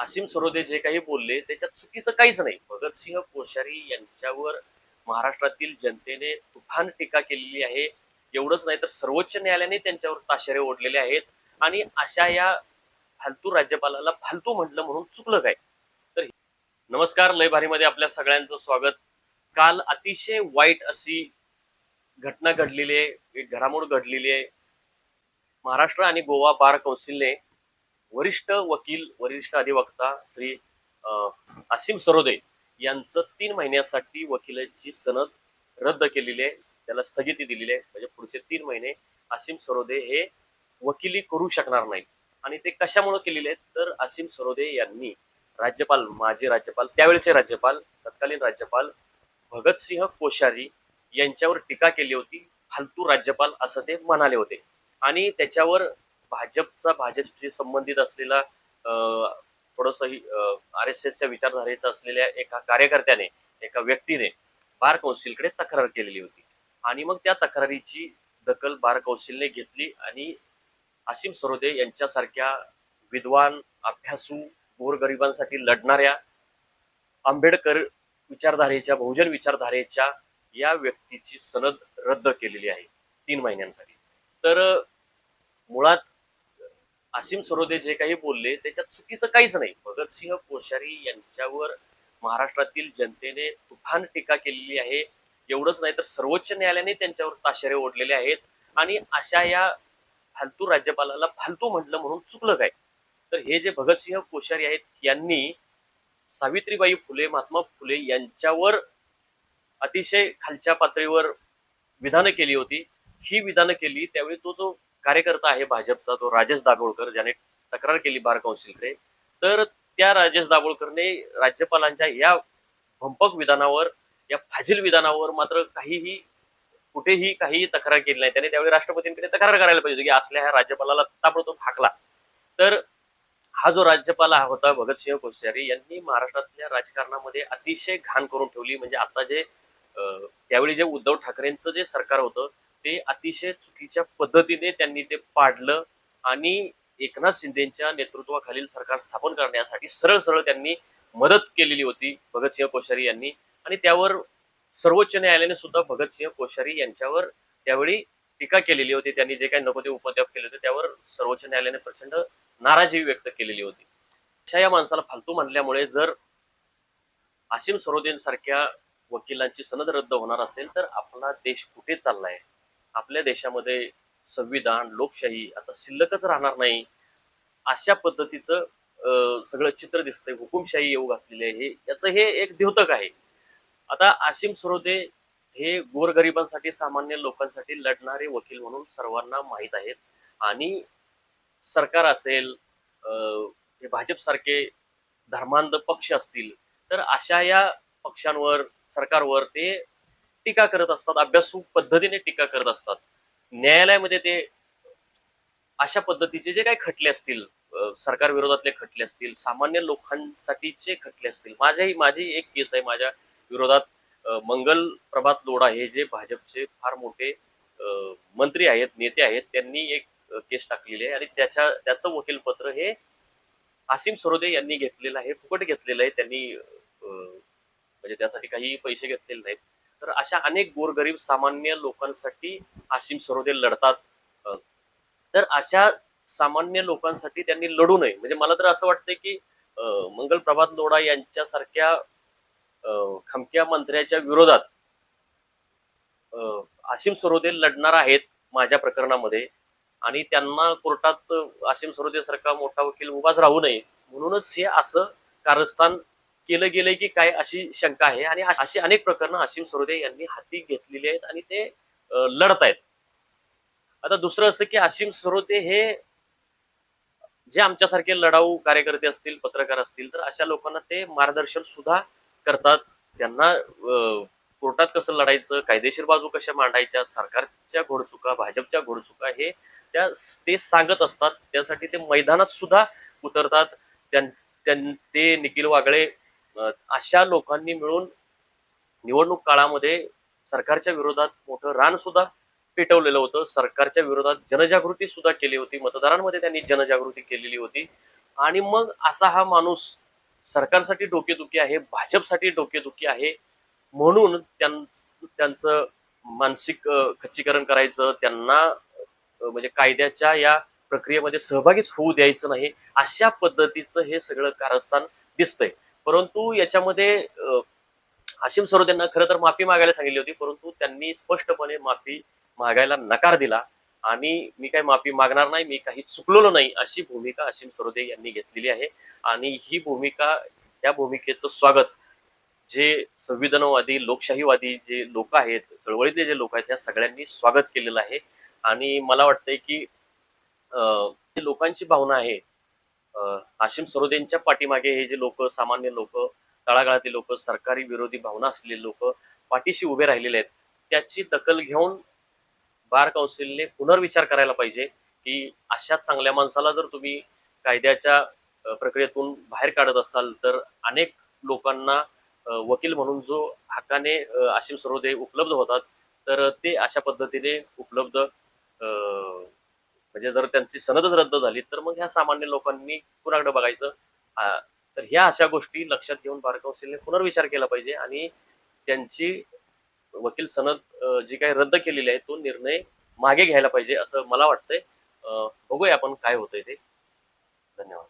असीम सरोदे जे काही बोलले त्याच्यात चुकीचं काहीच नाही. भगतसिंह कोश्यारी यांच्यावर महाराष्ट्रातील जनतेने तुफान टीका केलेली आहे. एवढंच नाही तर सर्वोच्च न्यायालयाने त्यांच्यावर ताशेरे ओढलेले आहेत. आणि अशा या फालतू राज्यपालाला फालतू म्हटलं म्हणून चुकलं काय? तर नमस्कार लयभारीमध्ये आपल्या सगळ्यांचं स्वागत. काल अतिशय वाईट अशी घटना घडलेली आहे. एक घडामोड घडलेली आहे. महाराष्ट्र आणि गोवा बार कौन्सिलने वरिष्ठ वकील वरिष्ठ अधिवक्ता श्री असीम सरोदे यांचं तीन महिन्यासाठी वकिलाची सनद रद्द केलेली आहे. त्याला स्थगिती दिलेली आहे. म्हणजे पुढचे तीन महिने असीम सरोदे हे वकिली करू शकणार नाहीत. आणि ते कशामुळे केलेले आहेत? तर असीम सरोदे यांनी राज्यपाल माजी राज्यपाल त्यावेळेचे राज्यपाल तत्कालीन राज्यपाल भगतसिंह कोश्यारी यांच्यावर टीका केली होती. फालतू राज्यपाल असं ते म्हणाले होते. आणि त्याच्यावर भाजपचा भाजपशी संबंधित असलेला थोडस थोडंसं आर एस एसच्या विचारधारेचा असलेल्या एका कार्यकर्त्याने एका व्यक्तीने बार कौन्सिलकडे तक्रार केलेली होती. आणि मग त्या तक्रारीची दखल बार कौन्सिलने घेतली आणि असीम सरोदे यांच्यासारख्या विद्वान अभ्यासू गोरगरिबांसाठी लढणाऱ्या आंबेडकर विचारधारेच्या बहुजन विचारधारेच्या या व्यक्तीची सनद रद्द केलेली आहे तीन महिन्यांसाठी. तर मुळात असीम सरोदे जे काही बोलले त्याच्यात चुकीचं काहीच नाही. भगतसिंह कोश्यारी यांच्यावर महाराष्ट्रातील जनतेने तुफान टीका केलेली आहे. एवढंच नाही तर सर्वोच्च न्यायालयाने त्यांच्यावर ताशेरे ओढलेले आहेत. आणि अशा या फालतू राज्यपालाला फालतू म्हटलं म्हणून चुकलं काय? तर हे जे भगतसिंह कोश्यारी आहेत यांनी सावित्रीबाई फुले महात्मा फुले यांच्यावर अतिशय खालच्या पातळीवर विधानं केली होती. ही विधानं केली त्यावेळी तो जो कार्यकर्ता आहे भाजपचा तो राजेश दाभोळकर ज्याने तक्रार केली बार कौन्सिलकडे तर त्या राजेश दाभोळकरने राज्यपालांच्या या भंपक विधानावर या फाजील विधानावर मात्र काहीही कुठेही काही तक्रार केली नाही. त्याने त्यावेळी राष्ट्रपतींकडे तक्रार करायला पाहिजे होती की असल्या ह्या राज्यपालाला ताबडतोब हाकला. तर हा जो राज्यपाल होता भगतसिंह कोश्यारी यांनी महाराष्ट्रातल्या राजकारणामध्ये अतिशय घाण करून ठेवली. म्हणजे आता जे त्यावेळी जे उद्धव ठाकरेंचं जे सरकार होतं ते अतिशय चुकीच्या पद्धतीने त्यांनी ते पाडलं आणि एकनाथ शिंदेच्या नेतृत्वाखालील सरकार स्थापन करण्यासाठी सरळ सरळ त्यांनी मदत केलेली होती भगतसिंह कोश्यारी यांनी. आणि त्यावर सर्वोच्च न्यायालयाने सुद्धा भगतसिंह कोश्यारी यांच्यावर त्यावेळी टीका केलेली होती. त्यांनी जे काही नको ते उपद्व्याप केले होते त्यावर सर्वोच्च न्यायालयाने प्रचंड नाराजी व्यक्त केलेली होती. अशा या माणसाला फालतू म्हणल्यामुळे जर आसिम सरोदेन सारख्या वकिलांची सनद रद्द होणार असेल तर आपला देश कुठे चाललाय? आपल्या देशामध्ये संविधान लोकशाही आता शिल्लकच राहणार नाही. अशा पद्धतीचं सगळं चित्र दिसतंय. हुकुमशाही येऊ घातलेली आहे. हे याचं हे एक द्योतक आहे. आता आशिम सरोदे हे गोरगरिबांसाठी सामान्य लोकांसाठी लढणारे वकील म्हणून सर्वांना माहीत आहेत. आणि सरकार असेल हे भाजपसारखे धर्मांध पक्ष असतील तर अशा या पक्षांवर सरकारवर ते टीका करत असतात अभ्यासू पद्धतीने टीका करत असतात. न्यायालयामध्ये ते अशा पद्धतीचे जे काही खटले असतील सरकार विरोधातले खटले असतील सामान्य लोकांसाठीचे खटले असतील माझ्याही माझी एक केस आहे माझ्या विरोधात मंगल प्रभात लोढा हे जे भाजपचे फार मोठे मंत्री आहेत नेते आहेत त्यांनी एक केस टाकलेली आहे आणि त्याच्या त्याचं वकीलपत्र हे आसिम सरोदे यांनी घेतलेलं आहे फुकट घेतलेलं आहे त्यांनी अं, म्हणजे त्यासाठी काही पैसे घेतलेले नाहीत. तर अशा अनेक गोरगरीब सामान्य लोकांसाठी आशिम सरोदे लढतात. तर अशा सामान्य लोकांसाठी त्यांनी लढू नये. म्हणजे मला तर असं वाटतंय की मंगल प्रभात लोढा यांच्यासारख्या अं, खमक्या मंत्र्याच्या विरोधात अं, सरोदे लढणार आहेत माझ्या प्रकरणामध्ये. आणि त्यांना कोर्टात आशिम सरोदे सारखा मोठा वकील उभाच राहू नये. म्हणूनच हे असं कारस्थान केलं गेलंय की काय अशी शंका आहे. आणि अशी अनेक प्रकरणं आशिम सरोदे यांनी हाती घेतलेली आहेत आणि ते लढत आहेत. आता दुसरं असं की आशिम सरोदे हे जे आमच्यासारखे लढाऊ कार्यकर्ते असतील पत्रकार असतील तर अशा लोकांना ते मार्गदर्शन सुद्धा करतात. त्यांना कोर्टात कसं लढायचं कायदेशीर बाजू कशा मांडायच्या सरकारच्या घोडचुका भाजपच्या घोडचुका हे त्या ते सांगत असतात. त्यासाठी ते मैदानात सुद्धा उतरतात. त्यां ते निखिल वागळे अशा लोकांनी मिळून निवडणूक काळामध्ये सरकारच्या विरोधात मोठं रान सुद्धा पेटवलेलं होतं. सरकारच्या विरोधात जनजागृती सुद्धा केली होती. मतदारांमध्ये त्यांनी जनजागृती केलेली होती. आणि मग असा हा माणूस सरकारसाठी डोकेदुखी आहे भाजपसाठी डोकेदुखी आहे म्हणून त्यांचं मानसिक खच्चीकरण करायचं त्यांना म्हणजे कायद्याच्या या प्रक्रियेमध्ये सहभागीच होऊ द्यायचं नाही अशा पद्धतीचं हे सगळं कारस्थान दिसतंय. परंतु याच्यामध्ये आशिम सरोद यांना खरं तर माफी मागायला सांगितली होती परंतु त्यांनी स्पष्टपणे माफी मागायला नकार दिला. आणि मी काही माफी मागणार नाही मी काही चुकलेलो नाही अशी भूमिका आशिम सरोदे यांनी घेतलेली आहे. आणि ही भूमिका या भूमिकेचं स्वागत जे संविधानवादी लोकशाहीवादी जे लोक आहेत चळवळीतले जे लोक आहेत त्या सगळ्यांनी स्वागत केलेलं आहे. आणि मला वाटतंय की अं, जी लोकांची भावना आहे हाशिम सरोदेंच्या पाठीमागे हे जे लोक सामान्य लोक तळागाळातील लोक सरकारी विरोधी भावना असलेले लोक पाठीशी उभे राहिलेले आहेत त्याची दखल घेऊन बार काउन्सिलने पुनर्विचार करायला पाहिजे की अशा चांगल्या माणसाला जर तुम्ही कायद्याच्या प्रक्रियेतून बाहेर काढत असाल तर अनेक लोकांना वकील म्हणून जो हक्काने आशिम सरोदे उपलब्ध होतात तर ते अशा पद्धतीने उपलब्ध म्हणजे जर त्यांची सनदच रद्द झाली तर मग ह्या सामान्य लोकांनी कुणाकडे बघायचं? तर ह्या अशा गोष्टी लक्षात घेऊन बार कौन्सिलने पुनर्विचार केला पाहिजे आणि त्यांची वकील सनद जी काही रद्द केलेली आहे तो निर्णय मागे घ्यायला पाहिजे असं मला वाटतंय. बघूया आपण काय होतंय ते. धन्यवाद.